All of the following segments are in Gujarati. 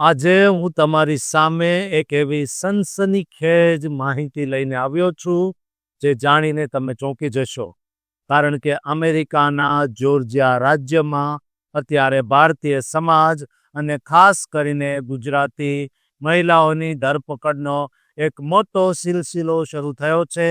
આજે હું તમારી સામે એક એવી સનસનીખેજ માહિતી લઈને આવ્યો છું, જે જાણીને તમે ચોંકી જશો. કારણ કે અમેરિકાના જોર્જિયા રાજ્યમાં અત્યારે ભારતીય સમાજ અને ખાસ કરીને ગુજરાતી મહિલાઓની ધરપકડનો એક મોટો સિલસિલો શરૂ થયો છે,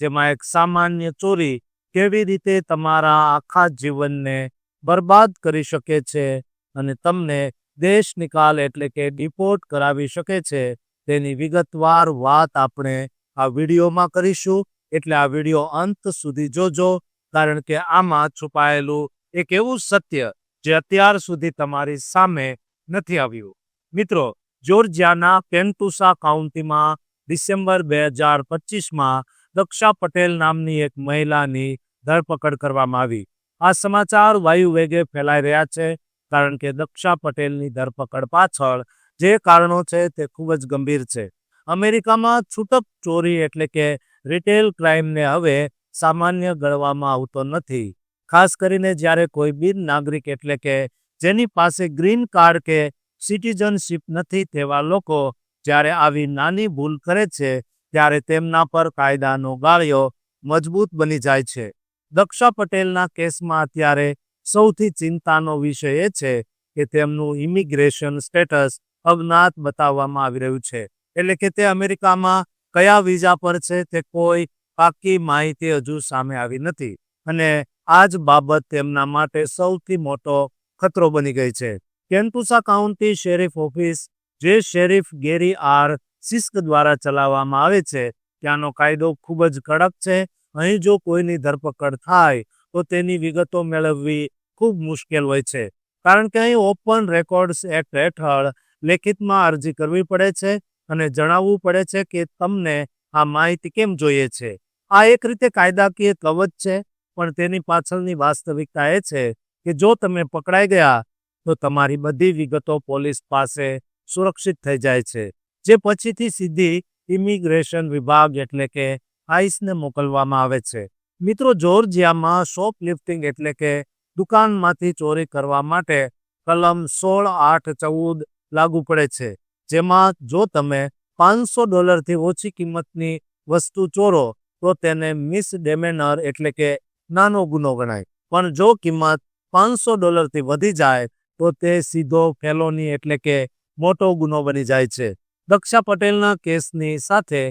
જેમાં એક સામાન્ય ચોરી કેવી રીતે તમારા આખા જીવનને બરબાદ કરી શકે છે અને તમને દેશ નિકાલ એટલે કે ડિપોર્ટ કરાવી શકે છે, તેની વિગતવાર વાત આપણે આ વિડીયોમાં કરીશું. એટલે આ વીડિયો અંત સુધી જોજો, કારણ કે આમાં છુપાયેલું એક એવું સત્ય જે અત્યાર સુધી તમારી સામે નથી આવ્યું. મિત્રો, જોર્જિયાના પેન્ટુસા કાઉન્ટીમાં ડિસેમ્બર બે હજાર પચીસમાં દક્ષા પટેલ નામની એક મહિલાની ધરપકડ કરવામાં આવી. આ સમાચાર વાયુ વેગે ફેલાઈ રહ્યા છે. કારણ કે દક્ષા પટેલની ધરપકડ પાછળ જે કારણો છે તે ખૂબ જ ગંભીર છે. અમેરિકામાં છૂટક ચોરી એટલે કે રિટેલ ક્રાઇમને હવે સામાન્ય ગણવામાં આવતો નથી. ખાસ કરીને જ્યારે કોઈ બિન નાગરિક એટલે કે જેની પાસે ગ્રીન કાર્ડ કે સિટીઝનશીપ નથી તેવા લોકો જ્યારે આવી નાની ભૂલ કરે છે ત્યારે તેમના પર કાયદાનો ગાળ્યો મજબૂત બની જાય છે. દક્ષા પટેલના કેસમાં અત્યારે સૌથી ચિંતાનો વિષય એ છે કે તેમનું ઇમિગ્રેશન સ્ટેટસ અજ્ઞાત બતાવવામાં આવી રહ્યું છે. એટલે કે તે અમેરિકામાં કયા વિઝા પર છે તે કોઈ પાકી માહિતી હજુ સામે આવી નથી. અને આ જ બાબત તેમના માટે સૌથી મોટો ખતરો બની ગઈ છે. કેન્ટુસા કાઉન્ટી શેરીફ ઓફિસ, જે શેરીફ ગેરી આર સિસ્ક દ્વારા ચલાવવામાં આવે છે, ત્યાંનો કાયદો ખૂબ જ કડક છે. અહીં જો કોઈની ધરપકડ થાય તો તેની વિગતો મેળવવી ખૂબ મુશ્કેલ હોય છે. કારણ કે અહીં ઓપન રેકોર્ડ્સ એક્ટ હેઠળ લેખિતમાં અરજી કરવી પડે છે અને જણાવવું પડે છે કે તમને આ માહિતી કેમ જોઈએ છે. આ એક રીતે કાયદાકીય કવચ છે, પણ તેની પાછળની વાસ્તવિકતા એ છે કે જો તમે પકડાઈ ગયા, તો તમારી બધી વિગતો પોલીસ પાસે સુરક્ષિત થઈ જાય છે, જે પછીથી સીધી ઇમિગ્રેશન વિભાગ એટલે કે આઈસને મોકલવામાં આવે છે. મિત્રો જોર્જિયામાં શોપ લિફ્ટિંગ એટલે કે દુકાનમાંથી ચોરી કરવા માટે કલમ સોળ, આઠ, ચૌદ લાગુ પડે છે. જેમાં જો તમે પાંચસો ડોલરથી ઓછી કિંમતની વસ્તુ ચોરો, તો તેને મિસ ડેમેનર એટલે કે નાનો ગુનો ગણાય. પણ જો કિંમત પાંચસો ડોલરથી વધી જાય, તો તે સીધો ફેલોની એટલે કે મોટો ગુનો બની જાય છે. દક્ષા પટેલના કેસની સાથે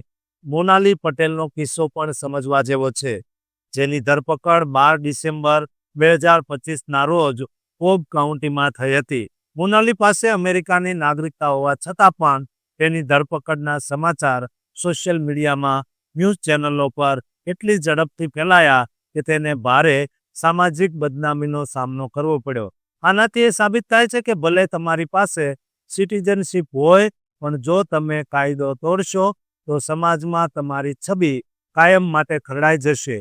મોનાલી પટેલનો કિસ્સો પણ સમજવા જેવો છે. જેની ધરપકડ બાર ડિસેમ્બર બે હજાર પચીસના રોજ કોબ કાઉન્ટીમાં થઈ હતી. મોનાલી પાસે અમેરિકાની નાગરિકતા હોવા છતાં પણ તેની ધરપકડના સમાચાર સોશિયલ મીડિયામાં ન્યૂઝ ચેનલો પર એટલી ઝડપથી ફેલાયા કે તેને ભારે સામાજિક બદનામીનો સામનો કરવો પડ્યો. આનાથી એ સાબિત થાય છે કે ભલે તમારી પાસે સિટીઝનશીપ હોય, પણ જો તમે કાયદો તોડશો, તો સમાજમાં તમારી છબી કાયમ માટે ખરડાઈ જશે.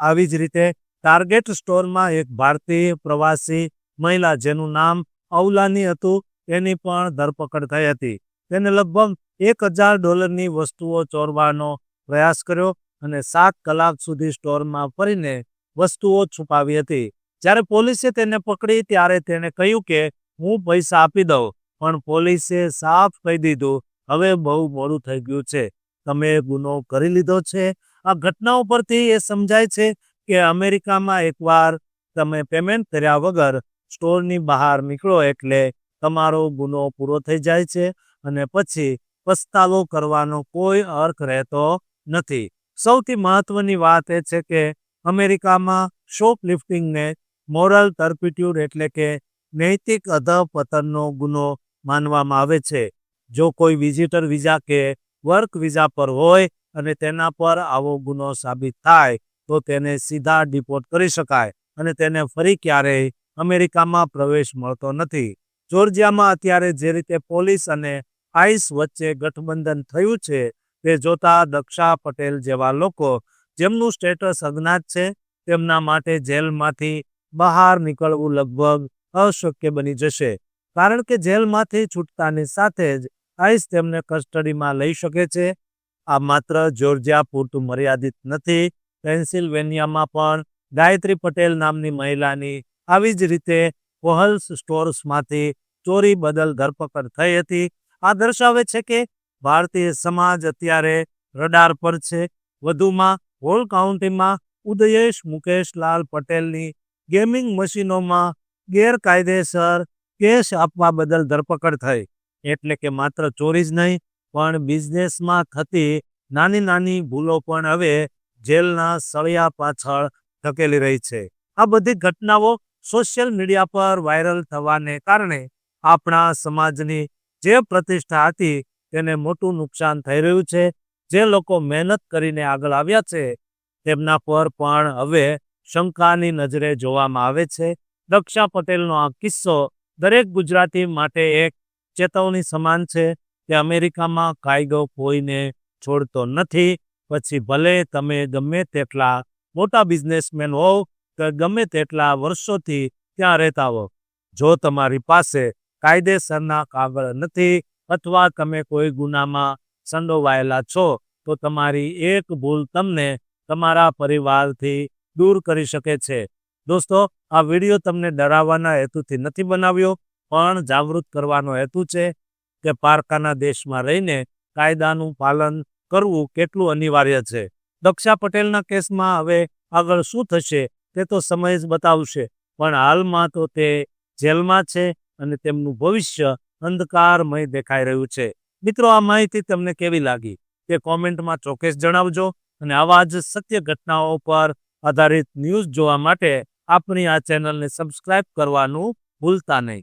આવી જ રીતે ટાર્ગેટ સ્ટોરમાં એક ભારતીય પ્રવાસી મહિલા જેનું નામ અવલાની હતું, તેની પણ ધરપકડ થઈ હતી. તેને લગભગ એક હજાર ડોલરની વસ્તુઓ ચોરવાનો પ્રયાસ કર્યો અને સાત કલાક સુધી સ્ટોરમાં ફરીને વસ્તુઓ છુપાવી હતી. જ્યારે પોલીસે તેને પકડી, ત્યારે તેણે કહ્યું કે, હું પૈસા આપી દઉં, પણ પોલીસે સાફ કહી દીધું, હવે બહુ મોડું થઈ ગયું છે. તમે ગુનો કરી લીધો છે આ ઘટનાઓ પરથી એ સમજાય છે કે અમેરિકામાં એકવાર તમે પેમેન્ટ કર્યા વગર સ્ટોરની બહાર નીકળો એટલે તમારો ગુનો પૂરો થઈ જાય છે અને પછી પસ્તાવો કરવાનો કોઈ અર્થ રહેતો નથી. સૌથી મહત્વની વાત એ છે કે અમેરિકામાં શોપ લિફ્ટિંગને મોરલ ટર્પિટ્યુડ એટલે કે નૈતિક અધપતનનો ગુનો માનવામાં આવે છે. જો કોઈ વિઝિટર વિઝા કે વર્ક વિઝા પર હોય અને તેના પર આવો ગુનો સાબિત થાય, તો તેને સીધા ડિપોર્ટ કરી શકાય અને તેને ફરી ક્યારેય અમેરિકામાં પ્રવેશ મળતો નથી. જોર્જિયામાં અત્યારે જે રીતે પોલીસ અને આઈસ વચ્ચે ગઠબંધન થયું છે, તે જોતા દક્ષા પટેલ જેવા લોકો જેમનું સ્ટેટસ અજ્ઞાત છે, તેમના માટે જેલમાંથી બહાર નીકળવું લગભગ અશક્ય બની જશે. કારણ કે જેલમાંથી છૂટતાની સાથે જ આઈસ તેમને કસ્ટડીમાં લઈ શકે છે આ માત્ર જોર્જિયા પૂરતું મર્યાદિત નથી. પેન્સિલ્વેનિયામાં પણ ગાયત્રી પટેલ નામની મહિલાની આવી જ રીતે કોહલ્સ સ્ટોર્સમાંથી ચોરી બદલ ધરપકડ થઈ હતી. આ દર્શાવે છે કે ભારતીય સમાજ અત્યારે રડાર પર છે. વધુમાં હોલ કાઉન્ટીમાં ઉદયેશ મુકેશલાલ પટેલની ગેમિંગ મશીનોમાં ગેરકાયદેસર કેશ આપવા બદલ ધરપકડ થઈ. એટલે કે માત્ર ચોરી જ નહીં પણ બિઝનેસમાં થતી નાની નાની ભૂલો પણ હવે જેલના સળિયા પાછળ ધકેલી રહી છે. આ બધી ઘટનાઓ સોશિયલ મીડિયા પર વાયરલ થવાને કારણે આપણા સમાજની જે પ્રતિષ્ઠા હતી તેને મોટું નુકસાન થઈ રહ્યું છે. જે લોકો મહેનત કરીને આગળ આવ્યા છે તેમના પર પણ હવે શંકાની નજરે જોવામાં આવે છે. દક્ષા પટેલનો આ કિસ્સો દરેક ગુજરાતી માટે એક ચેતવણી સમાન છે. કે અમેરિકામાં કાયદો કોઈને છોડતો નથી, પછી ભલે તમે ગમે તેટલા મોટા બિઝનેસમેન હોવ કે ગમે તેટલા વર્ષોથી ત્યાં રહેતા હો જો તમારી પાસે કાયદેસરના કાગળ નથી, અથવા તમે કોઈ ગુનામાં સંડોવાયેલા છો, તો તમારી એક ભૂલ તમને તમારા પરિવારથી દૂર કરી શકે છે. દોસ્તો, આ વીડિયો તમને ડરાવવાના હેતુથી નથી બનાવ્યો, પણ જાગૃત કરવાનો હેતુ છે. કે પારકાના દેશમાં રહીને કાયદાનું પાલન કરવું કેટલું અનિવાર્ય છે? દક્ષા પટેલના કેસમાં હવે આગળ શું થશે તે તો સમય જ બતાવશે. પણ હાલમાં તો તે જેલમાં છે અને તેમનું ભવિષ્ય અંધકારમય દેખાઈ રહ્યું છે. મિત્રો, આ માહિતી તમને કેવી લાગી? તે કોમેન્ટમાં ચોક્કસ જણાવજો અને આવા જ સત્ય ઘટનાઓ પર આધારિત ન્યૂઝ જોવા માટે આપણી આ ચેનલને સબસ્ક્રાઇબ કરવાનું ભૂલતા નહીં.